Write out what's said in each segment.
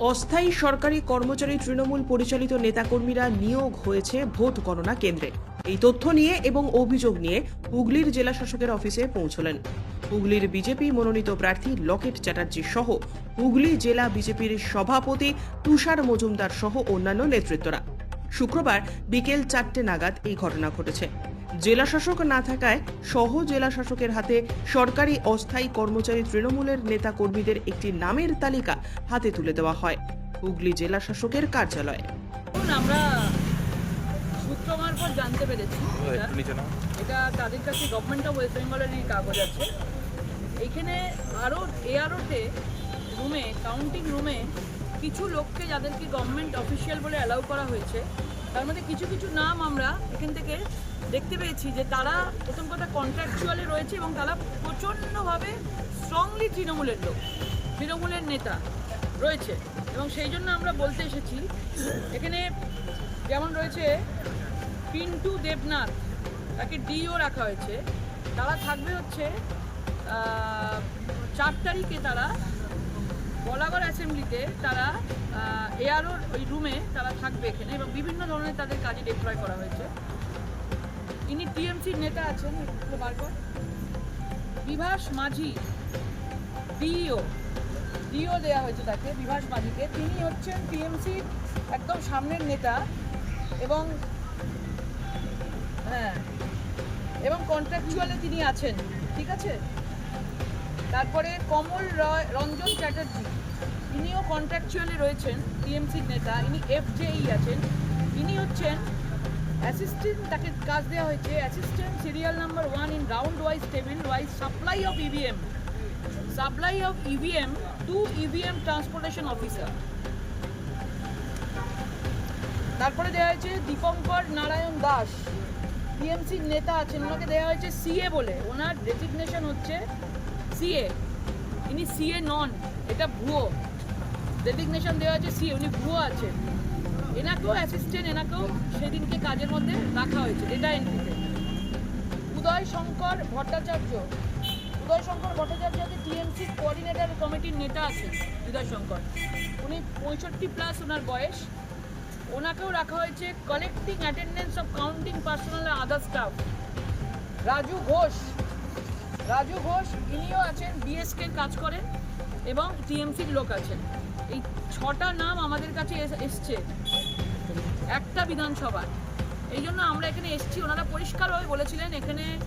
অস্থায়ী সরকারি কর্মচারী তৃণমূল পরিচালিত নেতাকর্মীরা নিয়োগ হয়েছে ভোট গণনা কেন্দ্রে। এই তথ্য নিয়ে এবং অভিযোগ নিয়ে হুগলির জেলা শাসকের অফিসে পৌঁছলেন। হুগলির বিজেপি মনোনীত প্রার্থী লকেট চ্যাটার্জি সহ হুগলি জেলা বিজেপির সভাপতি তুষার মজুমদার সহ অন্যান্য নেতৃত্বরা। শুক্রবার বিকেল চারটে নাগাদ এই ঘটনা ঘটেছে। জেলা শাসক না থাকায় সহ জেলা শাসকের হাতে সরকারি অস্থায়ী কর্মচারী তৃণমূলের নেতা কর্মীদের একটি নামের তালিকা হাতে তুলে দেওয়া হয় হুগলি জেলা শাসকের কার্যালয়ে আমরা সূত্র মারফত জানতে পেরেছি এটা। তাদের কাছে গভর্নমেন্ট অফ ওয়েস্ট বেঙ্গলেরই কাগজ আছে। এখানে আরও এআরওতে রুমে কাউন্টিং রুমে কিছু লোককে যাদেরকে গভর্নমেন্ট অফিসিয়াল বলে অ্যালাউ করা হয়েছে তার মধ্যে কিছু কিছু নাম আমরা এখান থেকে দেখতে পেয়েছি যে তারা প্রথম কথা কন্ট্রাকচুয়ালে রয়েছে এবং তারা প্রচণ্ডভাবে স্ট্রংলি তৃণমূলের লোক, তৃণমূলের নেতা রয়েছে। এবং সেই জন্য আমরা বলতে এসেছি, এখানে যেমন রয়েছে পিন্টু দেবনাথ, তাকে ডিও রাখা হয়েছে। তারা থাকবে হচ্ছে চার তারিখে তারা বলাগড় অ্যাসেম্বলিতে তারা এআরওর ওই রুমে তারা থাকবে এখানে এবং বিভিন্ন ধরনের তাদের কাজে ডিপ্লয় করা হয়েছে। ইনি টিএমসির নেতা আছেন। বিভাস মাঝি ডিও ডিও দেওয়া হয়েছে তাকে, বিভাস মাঝিকে। তিনি হচ্ছেন টিএমসির একদম সামনের নেতা এবং হ্যাঁ এবং কন্ট্রাকচুয়ালে তিনি আছেন, ঠিক আছে? তারপরে কমল রয়, রঞ্জন চ্যাটার্জি। ইনিও কন্ট্রাকচুয়ালে রয়েছেন টিএমসির নেতা। ইনি এফজেই আছেন। ইনি হচ্ছেন অ্যাসিস্ট্যান্ট তাকে কাজ দেওয়া হয়েছে। Assistant serial number one in round wise table wise supply of EVM supply of EVM to EVM transportation officer তারপরে দেওয়া হয়েছে দীপঙ্কর নারায়ণ দাস। টিএমসির নেতা আছেন, ওনাকে দেওয়া হয়েছে সিএ বলে। ওনার ডেসিগনেশন হচ্ছে সিএ ইনি সিএ নন, এটা ভুয়ো। ডেসিগনেশন দেওয়া হয়েছে সিএ উনি ভুয়ো আছেন। এনাকেও অ্যাসিস্ট্যান্ট এনাকেও সেদিনকে কাজের মধ্যে রাখা হয়েছে ডেটা এন্ট্রিতে উদয় শঙ্কর ভট্টাচার্য, উদয় শঙ্কর ভট্টাচার্য হচ্ছে টিএমসি কোঅর্ডিনেটর কমিটির নেতা আছেন উদয় শঙ্কর। উনি পঁয়ষট্টি প্লাস ওনার বয়স। ওনাকেও রাখা হয়েছে collecting attendance of counting personal other staff Raju Ghosh Raju Ghosh, ইনিও আছেন বিএসকে কাজ করেন এবং টিএমসির লোক আছেন। এই ছটা নাম আমাদের কাছে এস- এসছে। একটা বিধানসভার। এই জন্য আমরা এখানে এসেছি। ওনারা পরিষ্কারভাবে বলেছিলেন, এখানে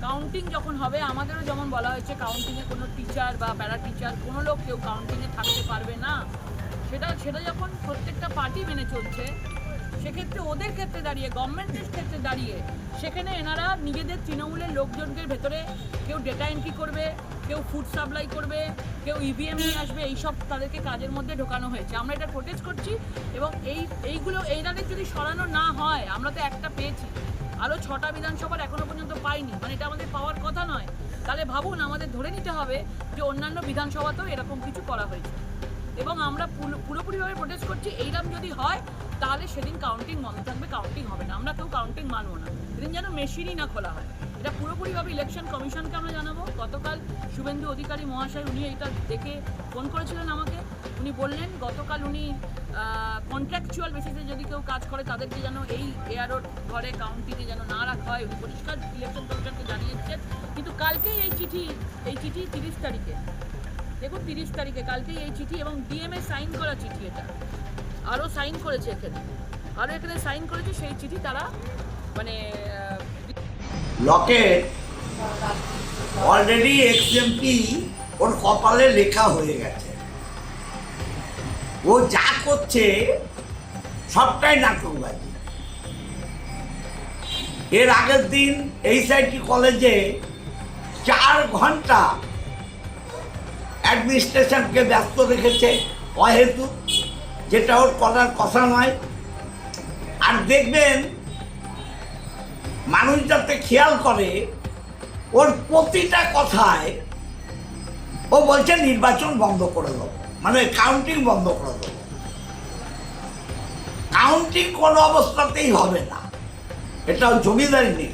কাউন্টিং যখন হবে, আমাদেরও যেমন বলা হয়েছে কাউন্টিংয়ে কোনো টিচার বা প্যারা টিচার কোনো লোক কেউ কাউন্টিংয়ে থাকতে পারবে না। সেটা সেটা যখন প্রত্যেকটা পার্টি মেনে চলছে সেক্ষেত্রে ওদের ক্ষেত্রে দাঁড়িয়ে গভর্নমেন্টের ক্ষেত্রে দাঁড়িয়ে, সেখানে এনারা নিজেদের তৃণমূলের লোকজনকে ভেতরে কেউ ডেটা এন্ট্রি করবে, কেউ ফুড সাপ্লাই করবে, কেউ ইভিএম নিয়ে আসবে, এইসব তাদেরকে কাজের মধ্যে ঢোকানো হয়েছে। আমরা এটা প্রোটেস্ট করছি এবং এই, এইগুলো, এইটাকে যদি সরানো না হয়, আমরা তো একটা পেয়েছি। আরও ছটা বিধানসভার এখনও পর্যন্ত পাইনি। মানে এটা আমাদের পাওয়ার কথা নয়। তাহলে ভাবুন, আমাদের ধরে নিতে হবে যে অন্যান্য বিধানসভাতেও এরকম কিছু করা হয়েছে। এবং আমরা পুরোপুরিভাবে প্রোটেস্ট করছি, এইরকম যদি হয় তাহলে সেদিন কাউন্টিং বন্ধ থাকবে কাউন্টিং হবে না। আমরা কেউ কাউন্টিং মানবো না। সেদিন যেন মেশিনই না খোলা হয়। এটা পুরোপুরিভাবে ইলেকশন কমিশনকে আমরা জানাব। গতকাল শুভেন্দু অধিকারী মহাশয়, উনি এটা দেখে ফোন করেছিলেন আমাকে। উনি বললেন, গতকাল উনি কন্ট্রাকচুয়াল বেসিসে যদি কেউ কাজ করে, তাদেরকে যেন এই এয়ারোড ঘরে কাউন্টিংয়ে যেন না রাখা হয়। উনি পরিষ্কার ইলেকশন কমিশনকে জানিয়েছেন কিন্তু কালকেই এই চিঠি এই চিঠি তিরিশ তারিখে। দেখুন তিরিশ তারিখে কালকেই এই চিঠি এবং ডিএমএ সাইন করা চিঠি এটা। আরও সাইন করেছে এখানে। আরও এখানে সাইন করেছে, সেই চিঠি তারা মানে অলরেডি এক্সএমপি ওর কপালে লেখা হয়ে গেছে। ও যা করছে, সবটাই নাটকবাজি। এর আগের দিন এইচআইটি কলেজে চার ঘণ্টা অ্যাডমিনিস্ট্রেশনকে ব্যস্ত রেখেছে অহেতু যেটা ওর করার কথা নয়। আর দেখবেন, মানুষ যাতে খেয়াল করে, ওর প্রতিটা কথায় ও বলছে নির্বাচন বন্ধ করে দেবো। মানে কাউন্টিং বন্ধ করে দেবো। কাউন্টিং কোনো অবস্থাতেই হবে না। এটা জমিদারি নীতি।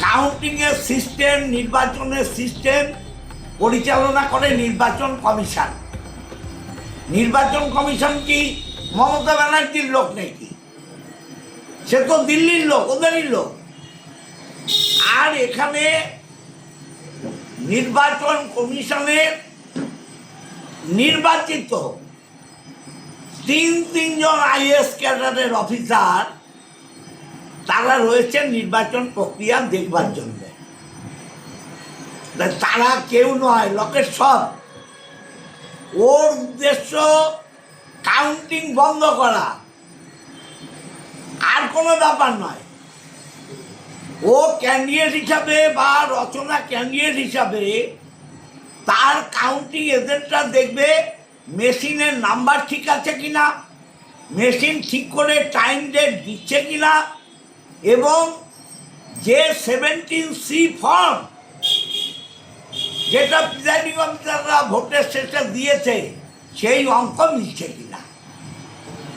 কাউন্টিং এর সিস্টেম নির্বাচনের সিস্টেম পরিচালনা করে নির্বাচন কমিশন। নির্বাচন কমিশন কি? মমতা ব্যানার্জির লোক নাকি? সে তো দিল্লির লোক, ওদেরই লোক। আর এখানে নির্বাচন কমিশনের নির্বাচিত তিন, তিনজন আইএস ক্যাডারের অফিসার, তারা রয়েছে নির্বাচন প্রক্রিয়া দেখবার জন্য। তারা কেউ নয়, লোকের সব। ওর উদ্দেশ্য কাউন্টিং বন্ধ করা। আর কোনো ব্যাপার নয়। ও ক্যান্ডিডেট হিসাবে বা রচনা ক্যান্ডিডেট হিসাবে তার কাউন্টিং এজেন্টরা দেখবে মেশিনের নাম্বার ঠিক আছে কি না মেশিন ঠিক করে টাইম ডেট দিচ্ছে কি না এবং যে সেভেন্টিন সি ফর্ম যেটা প্রিজাইডিং অফিসাররা ভোটের শেষে দিয়েছে, সেই অঙ্ক মিলছে কিনা?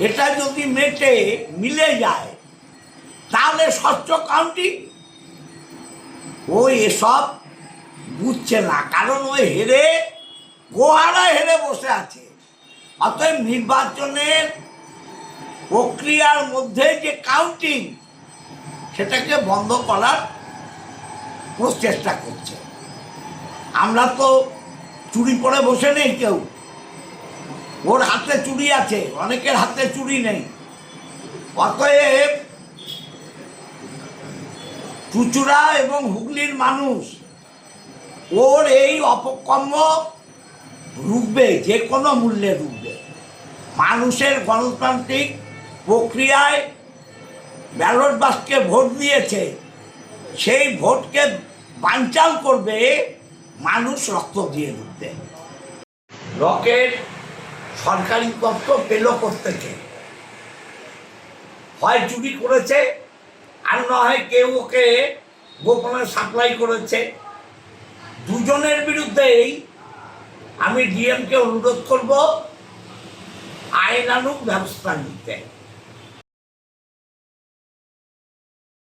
এটা যদি মেটে, মিলে যায়, তাহলে স্বচ্ছ কাউন্টিং? ও এসব বুঝছে না, কারণ ও হেরে, গোহারা হেরে বসে আছে। অতএব নির্বাচনের প্রক্রিয়ার মধ্যে যে কাউন্টিং, সেটাকে বন্ধ করার প্রচেষ্টা করছে। আমরা তো চুরি পরে বসে নেই কেউ। ওর হাতে চুরি আছে, অনেকের হাতে চুরি নেই। অতএব চুচুড়া এবং হুগলির মানুষ, ওর এই অপকর্ম রুখবে, যে কোনো মূল্যে রুখবে। মানুষের গণতান্ত্রিক প্রক্রিয়ায় ব্যালট বাক্সকে ভোট দিয়েছে, সেই ভোটকে বানচাল করবে মানুষ রক্ত দিয়ে ঢুকবে রকেট সরকারি তথ্য পেল থেকে হয় চুরি করেছে, আর না হয় কেউ ওকে গোপনে সাপ্লাই করেছে। দুজনের বিরুদ্ধেই আমি ডিএমকে অনুরোধ করব আইনানুক ব্যবস্থা নিতে।